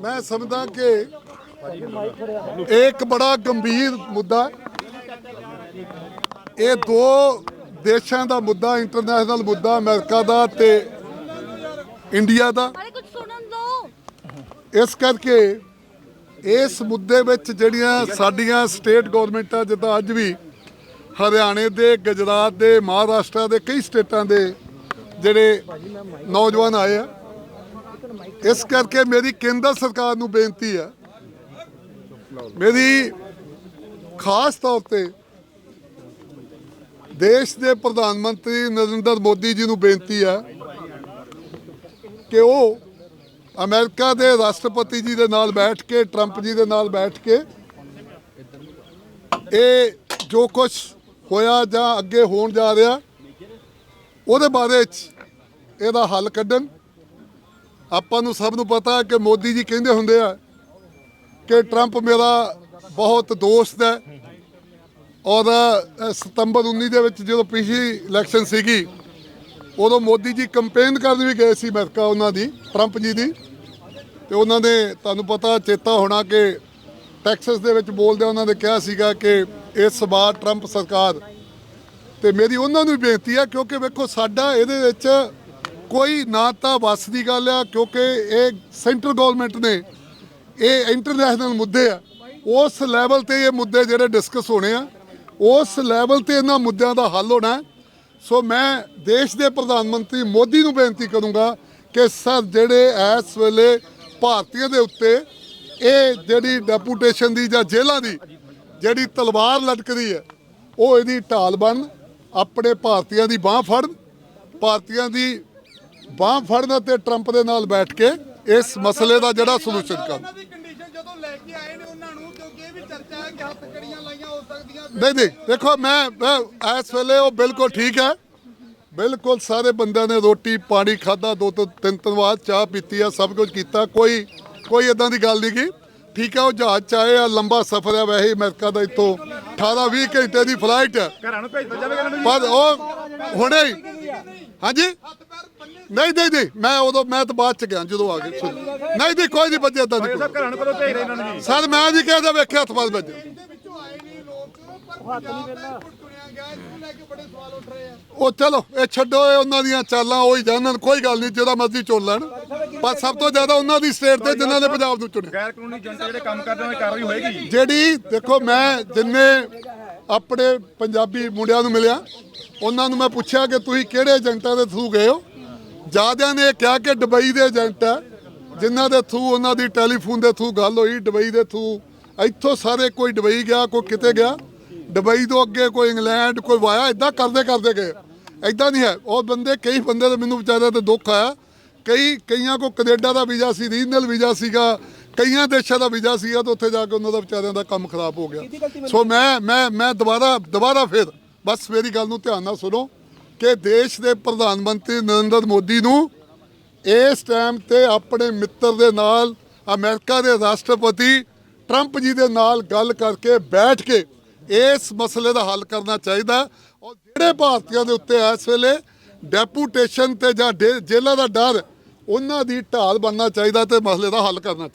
ਮੈਂ ਸਮਝਦਾ ਕਿ ਇਹ ਇੱਕ ਬੜਾ ਗੰਭੀਰ ਮੁੱਦਾ ਇਹ ਦੋ ਦੇਸ਼ਾਂ ਦਾ ਮੁੱਦਾ ਇੰਟਰਨੈਸ਼ਨਲ ਮੁੱਦਾ ਅਮਰੀਕਾ ਦਾ ਤੇ ਇੰਡੀਆ ਦੋ। ਇਸ ਕਰਕੇ ਇਸ ਮੁੱਦੇ ਵਿੱਚ ਜਿਹੜੀਆਂ ਸਾਡੀਆਂ ਸਟੇਟ ਗਵਰਨਮੈਂਟਾਂ ਜਿੱਦਾਂ ਅੱਜ ਵੀ ਹਰਿਆਣੇ ਦੇ ਗੁਜਰਾਤ ਦੇ ਮਹਾਰਾਸ਼ਟਰ ਦੇ ਕਈ ਸਟੇਟਾਂ ਦੇ ਜਿਹੜੇ ਨੌਜਵਾਨ ਆਏ ਆ ਇਸ ਕਰਕੇ ਮੇਰੀ ਕੇਂਦਰ ਸਰਕਾਰ ਨੂੰ ਬੇਨਤੀ ਹੈ। ਮੇਰੀ ਖਾਸ ਤੌਰ ਤੇ ਦੇਸ਼ ਦੇ ਪ੍ਰਧਾਨ ਮੰਤਰੀ ਨਰਿੰਦਰ ਮੋਦੀ ਜੀ ਨੂੰ ਬੇਨਤੀ ਹੈ ਕਿ ਉਹ ਅਮਰੀਕਾ ਦੇ ਰਾਸ਼ਟਰਪਤੀ ਜੀ ਦੇ ਨਾਲ ਬੈਠ ਕੇ, ਟਰੰਪ ਜੀ ਦੇ ਨਾਲ ਬੈਠ ਕੇ ਇਹ ਜੋ ਕੁਝ ਹੋਇਆ ਜਾਂ ਅੱਗੇ ਹੋਣ ਜਾ ਰਿਹਾ, ਉਹਦੇ ਬਾਰੇ ਚ ਇਹਦਾ ਹੱਲ ਕੱਢਣ। ਆਪਾਂ ਨੂੰ ਸਭ ਨੂੰ ਪਤਾ ਕਿ ਮੋਦੀ ਜੀ ਕਹਿੰਦੇ ਹੁੰਦੇ ਆ ਕਿ ਟਰੰਪ ਮੇਰਾ ਬਹੁਤ ਦੋਸਤ ਹੈ। ਔਰ ਸਤੰਬਰ 19 ਦੇ ਵਿੱਚ ਜਦੋਂ ਪਿਛਲੀ ਇਲੈਕਸ਼ਨ ਸੀਗੀ, ਉਦੋਂ ਮੋਦੀ ਜੀ ਕੰਪੇਨ ਕਰਨ ਵੀ ਗਏ ਸੀ ਅਮਰੀਕਾ ਉਹਨਾਂ ਦੀ ਟਰੰਪ ਜੀ ਦੀ। ਤੇ ਉਹਨਾਂ ਨੇ ਤੁਹਾਨੂੰ ਪਤਾ ਚੇਤਾ ਹੋਣਾ ਕਿ ਟੈਕਸਸ ਦੇ ਵਿੱਚ ਬੋਲਦੇ ਉਹਨਾਂ ਨੇ ਕਿਹਾ ਸੀਗਾ ਕਿ ਇਸ ਵਾਰ ਟਰੰਪ ਸਰਕਾਰ, ਤੇ ਮੇਰੀ ਉਹਨਾਂ ਨੂੰ ਵੀ ਬੇਨਤੀ ਆ ਕਿਉਂਕਿ ਵੇਖੋ ਸਾਡਾ ਇਹਦੇ ਵਿੱਚ ਕੋਈ ਨਾ ਤਾਂ ਵੱਸ ਦੀ ਗੱਲ ਆ, ਕਿਉਂਕਿ ਇਹ ਸੈਂਟਰ ਗਵਰਨਮੈਂਟ ਨੇ, ਇਹ ਇੰਟਰਨੈਸ਼ਨਲ ਮੁੱਦੇ ਆ। ਉਸ ਲੈਵਲ ਤੇ ਇਹ ਮੁੱਦੇ ਜਿਹੜੇ ਡਿਸਕਸ ਹੋਣੇ ਆ, ਉਸ ਲੈਵਲ ਤੇ ਇਹਨਾਂ ਮੁੱਦਿਆਂ ਦਾ ਹੱਲ ਹੋਣਾ ਸੋ ਮੈਂ ਦੇਸ਼ ਦੇ ਪ੍ਰਧਾਨ ਮੰਤਰੀ ਮੋਦੀ ਨੂੰ ਬੇਨਤੀ ਕਰੂੰਗਾ ਕਿ ਸਰ, ਜਿਹੜੇ ਇਸ ਵੇਲੇ ਭਾਰਤੀਆਂ ਦੇ ਉੱਤੇ ਇਹ ਜਿਹੜੀ ਡੈਪੂਟੇਸ਼ਨ ਦੀ ਜਾਂ ਜੇਲ੍ਹਾਂ ਦੀ ਜਿਹੜੀ ਤਲਵਾਰ ਲਟਕਦੀ ਹੈ, ਉਹ ਇਹਦੀ ਢਾਲ ਬਣ ਆਪਣੇ ਭਾਰਤੀਆਂ ਦੀ ਬਾਹ ਫੜਨ, ਭਾਰਤੀਆਂ ਦੀ ਬਾਹ ਫੜਨ ਅਤੇ ਟਰੰਪ ਦੇ ਨਾਲ ਬੈਠ ਕੇ ਇਸ ਮਸਲੇ ਦਾ ਜਿਹੜਾ ਸੋਲੂਸ਼ਨ ਕੇ ਕਿ ਸਕਦੀਆਂ ਨਹੀਂ ਨਹੀਂ ਦੇਖੋ ਮੈਂ ਇਸ ਵੇਲੇ ਉਹ ਬਿਲਕੁਲ ਠੀਕ ਹੈ। ਬਿਲਕੁਲ ਸਾਰੇ ਬੰਦਿਆਂ ਨੇ ਰੋਟੀ ਪਾਣੀ ਖਾਦਾ ਦੋ ਤੋਂ ਤਿੰਨ ਤਿੰਨ ਵਾਰ ਚਾਹ ਪੀਤੀ ਆ ਸਭ ਕੁਝ ਕੀਤਾ ਕੋਈ ਕੋਈ ਇਦਾਂ ਦੀ ਗੱਲ ਨਹੀਂ ਗੀ। ਠੀਕ ਹੈ ਉਹ ਜਹਾਜ਼ ਚ ਆਏ ਆ ਲੰਬਾ ਸਫ਼ਰ ਹੈ ਵੈਸੇ ਅਮਰੀਕਾ ਦਾ ਇੱਥੋਂ। 18 20 ਘੰਟੇ ਦੀ ਫਲਾਈਟ ਹੈ ਘਰਾਂ ਨੂੰ ਭੇਜ ਦਿੱਤਾ ਜਾਵੇਗਾ ਇਹਨਾਂ ਨੂੰ ਪਰ ਉਹ ਹੁਣੇ ਹੀ। ਹਾਂਜੀ? ਨਹੀਂ ਨਹੀਂ ਨਹੀਂ ਮੈਂ ਉਦੋਂ ਮੈਂ ਤਾਂ ਬਾਅਦ ਚ ਗਿਆ ਜਦੋਂ ਆ ਗਏ ਨਹੀਂ ਨਹੀਂ ਕੋਈ ਨਹੀਂ ਬੱਜੇ ਇਦਾਂ ਦੀ। ਜੀ ਕੋਈ। ਸਾਹਿਬ ਘਰਾਂ ਨੂੰ ਕਦੋਂ ਭੇਜ ਰਹੇ ਇਹਨਾਂ ਨੂੰ? ਜੀ ਸਰ ਮੈਂ ਵੀ ਕਹਿੰਦਾ ਵੇਖਿਆ ਹੱਥ ਬਾਦ ਵੱਜੇ ਦੇ ਵਿੱਚੋਂ ਆਏ ਨੇ ਲੋਕ ਪਰ ਪੰਜਾਬ ਦਾ ਕੁਝ ਚੁਣਿਆ ਗਿਆ ਇਸ ਨੂੰ ਲੈ ਕੇ ਬੜੇ ਸਵਾਲ ਉੱਠ ਰਹੇ ਆ ਉਹ ਚਲੋ ਇਹ ਛੱਡੋ ਇਹ ਉਹਨਾਂ ਦੀਆਂ ਚਾਲਾਂ ਉਹ ਹੀ ਜਾਣਨ ਕੋਈ ਗੱਲ ਨਹੀਂ ਜਿਹਦਾ ਮਰਜ਼ੀ ਚੁਣ ਲੈਣ। ਪਰ ਸਭ ਤੋਂ ਜ਼ਿਆਦਾ ਉਹਨਾਂ ਦੀ ਸਟੇਟ ਤੇ ਜਿਨ੍ਹਾਂ ਨੇ ਪੰਜਾਬ ਨੂੰ ਚੁਣਿਆ। ਗੈਰ ਕਾਨੂੰਨੀ ਏਜੰਟ ਜਿਹੜੇ ਕੰਮ ਕਰਦੇ ਉਹਨਾਂ ਦੀ ਕਾਰਵਾਈ ਹੋਏਗੀ ਜਿਹੜੀ ਦੇਖੋ ਮੈਂ ਜਿੰਨੇ ਆਪਣੇ ਪੰਜਾਬੀ ਮੁੰਡਿਆਂ ਨੂੰ ਮਿਲਿਆ ਉਹਨਾਂ ਨੂੰ ਮੈਂ ਪੁੱਛਿਆ ਕਿ ਤੁਸੀਂ ਕਿਹੜੇ ਏਜੰਟਾਂ ਦੇ ਥਰੂ ਗਏ ਹੋ? ਜਿਆਦਿਆਂ ਨੇ ਕਿਹਾ ਕਿ ਦੁਬਈ ਦੇ ਏਜੰਟ ਆ ਜਿਨ੍ਹਾਂ ਦੇ ਥਰੂ ਉਹਨਾਂ ਦੀ ਟੈਲੀਫੋਨ ਦੇ ਥਰੂ ਗੱਲ ਹੋਈ ਦੁਬਈ ਦੇ ਥਰੂ ਇੱਥੋਂ ਸਾਰੇ ਕੋਈ ਦੁਬਈ ਗਿਆ ਕੋਈ ਕਿਤੇ ਗਿਆ। ਦੁਬਈ ਤੋਂ ਅੱਗੇ ਕੋਈ ਇੰਗਲੈਂਡ ਕੋਈ ਵਾਇਆ ਇਦਾਂ ਕਰਦੇ ਕਰਦੇ ਗਏ। ਇਦਾਂ ਨਹੀਂ ਹੈ। ਉਹ ਬੰਦੇ ਕਈ ਬੰਦੇ ਦੇ ਮੈਨੂੰ ਵਿਚਾਰਿਆਂ ਤੇ ਦੁੱਖ ਆਇਆ ਕਈ ਕਈਆਂ ਕੋ ਕੈਨੇਡਾ ਦਾ ਵੀਜ਼ਾ ਸੀ ਰੀਜਨਲ ਵੀਜ਼ਾ ਸੀਗਾ ਕਈਆਂ ਦੇਸ਼ਾਂ ਦਾ ਵੀਜ਼ਾ ਸੀਗਾ ਤੇ ਉੱਥੇ ਜਾ ਕੇ ਉਹਨਾਂ ਦਾ ਵਿਚਾਰਿਆਂ ਦਾ ਕੰਮ ਖਰਾਬ ਹੋ ਗਿਆ। ਸੋ ਮੈਂ ਮੈਂ ਮੈਂ ਦੁਬਾਰਾ ਦੁਬਾਰਾ ਫਿਰ ਬਸ ਮੇਰੀ ਗੱਲ ਨੂੰ ਧਿਆਨ ਨਾਲ ਸੁਣੋ ਕਿ ਦੇਸ਼ ਦੇ ਪ੍ਰਧਾਨ ਮੰਤਰੀ ਨਰਿੰਦਰ ਮੋਦੀ ਨੂੰ ਇਸ ਟਾਈਮ ਤੇ ਆਪਣੇ ਮਿੱਤਰ ਦੇ ਨਾਲ ਅਮਰੀਕਾ ਦੇ ਰਾਸ਼ਟਰਪਤੀ ਟਰੰਪ ਜੀ ਦੇ ਨਾਲ ਗੱਲ ਕਰਕੇ ਬੈਠ ਕੇ ਇਸ ਮਸਲੇ ਦਾ ਹੱਲ ਕਰਨਾ ਚਾਹੀਦਾ। ਔਰ ਜਿਹੜੇ ਭਾਰਤੀਆਂ ਦੇ ਉੱਤੇ ਇਸ ਵੇਲੇ ਡੈਪੂਟੇਸ਼ਨ ਤੇ ਜਾਂ ਜੇਲ੍ਹਾਂ ਦਾ ਡਰ ਉਹਨਾਂ ਦੀ ਢਾਲ ਬਣਨਾ ਚਾਹੀਦਾ ਤੇ ਮਸਲੇ ਦਾ ਹੱਲ ਕਰਨਾ ਚਾਹੀਦਾ।